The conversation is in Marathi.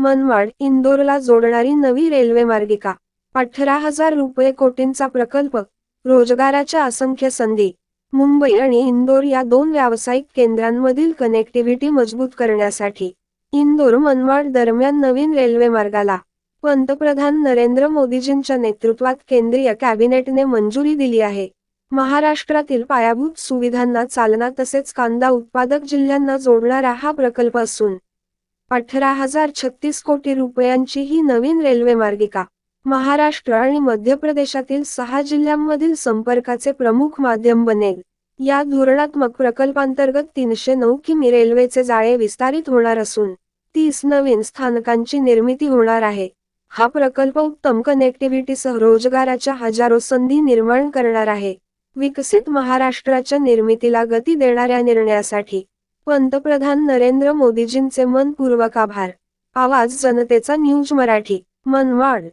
मनमाड इंदोरला जोडणारी नवी रेल्वे मार्गिका. अठरा हजार रुपये कोटींचा प्रकल्प रोजगाराच्या असंख्य संधी. मुंबई आणि इंदोर या दोन व्यावसायिक केंद्रांमधील कनेक्टिव्हिटी मजबूत करण्यासाठी इंदोर मनमाड दरम्यान नवीन रेल्वे मार्गाला पंतप्रधान नरेंद्र मोदीजींच्या नेतृत्वात केंद्रीय कॅबिनेटने मंजुरी दिली आहे. महाराष्ट्रातील पायाभूत सुविधांना चालना तसेच कांदा उत्पादक जिल्ह्यांना जोडणारा हा प्रकल्प असून अठरा हजार छत्तीस कोटी रुपयांची ही नवीन रेल्वे मार्गिका. महाराष्ट्र आणि मध्य प्रदेशातील सहा जिल्ह्यांमधील संपर्काचे प्रमुख माध्यम बनेल. या धोरणात्मक प्रकल्पांतर्गत तीनशे नऊ किमी रेल्वेचे जाळे विस्तारित होणार असून तीस नवीन स्थानकांची निर्मिती होणार आहे. हा प्रकल्प उत्तम कनेक्टिव्हिटीसह रोजगाराच्या हजारो संधी निर्माण करणार आहे. विकसित महाराष्ट्राच्या निर्मितीला गती देणाऱ्या निर्णयासाठी पंतप्रधान नरेंद्र मोदीजींचे मनपूर्वक आभार. आवाज जनतेचा न्यूज मराठी मनवाड